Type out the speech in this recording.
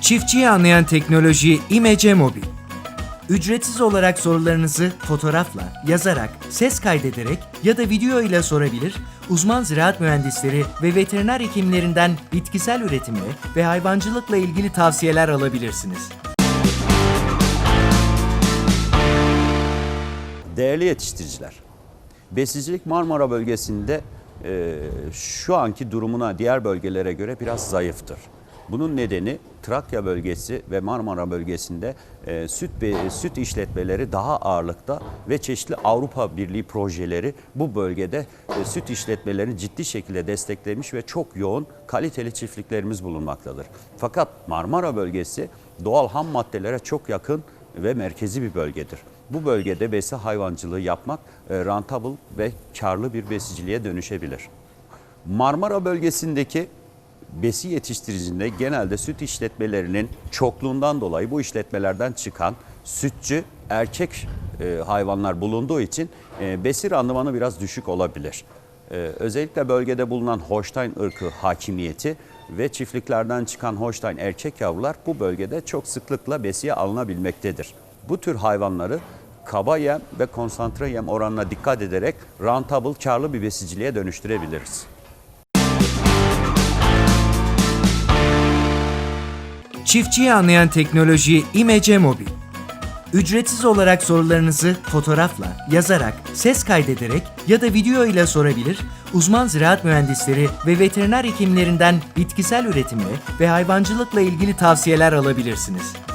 Çiftçiyi anlayan teknoloji İmece Mobil. Ücretsiz olarak sorularınızı fotoğrafla, yazarak, ses kaydederek ya da video ile sorabilir, uzman ziraat mühendisleri ve veteriner hekimlerinden bitkisel üretimle ve hayvancılıkla ilgili tavsiyeler alabilirsiniz. Değerli yetiştiriciler, besicilik Marmara bölgesinde e, şu anki durumuna diğer bölgelere göre biraz zayıftır. Bunun nedeni Trakya bölgesi ve Marmara bölgesinde e, süt ve süt işletmeleri daha ağırlıkta ve çeşitli Avrupa Birliği projeleri bu bölgede e, süt işletmelerini ciddi şekilde desteklemiş ve çok yoğun kaliteli çiftliklerimiz bulunmaktadır. Fakat Marmara bölgesi doğal ham maddelere çok yakın ve merkezi bir bölgedir. Bu bölgede besi hayvancılığı yapmak e, rentable ve karlı bir besiciliğe dönüşebilir. Marmara bölgesindeki besi yetiştiricinde genelde süt işletmelerinin çokluğundan dolayı bu işletmelerden çıkan sütçü erkek e, hayvanlar bulunduğu için e, besi randımanı biraz düşük olabilir. E, özellikle bölgede bulunan Holstein ırkı hakimiyeti ve çiftliklerden çıkan Holstein erkek yavrular bu bölgede çok sıklıkla besiye alınabilmektedir. Bu tür hayvanları kaba yem ve konsantre yem oranına dikkat ederek rentable, karlı bir besiciliğe dönüştürebiliriz. Çiftçiyi anlayan teknoloji İmece Mobil. Ücretsiz olarak sorularınızı fotoğrafla, yazarak, ses kaydederek ya da video ile sorabilir, uzman ziraat mühendisleri ve veteriner hekimlerinden bitkisel üretimle ve hayvancılıkla ilgili tavsiyeler alabilirsiniz.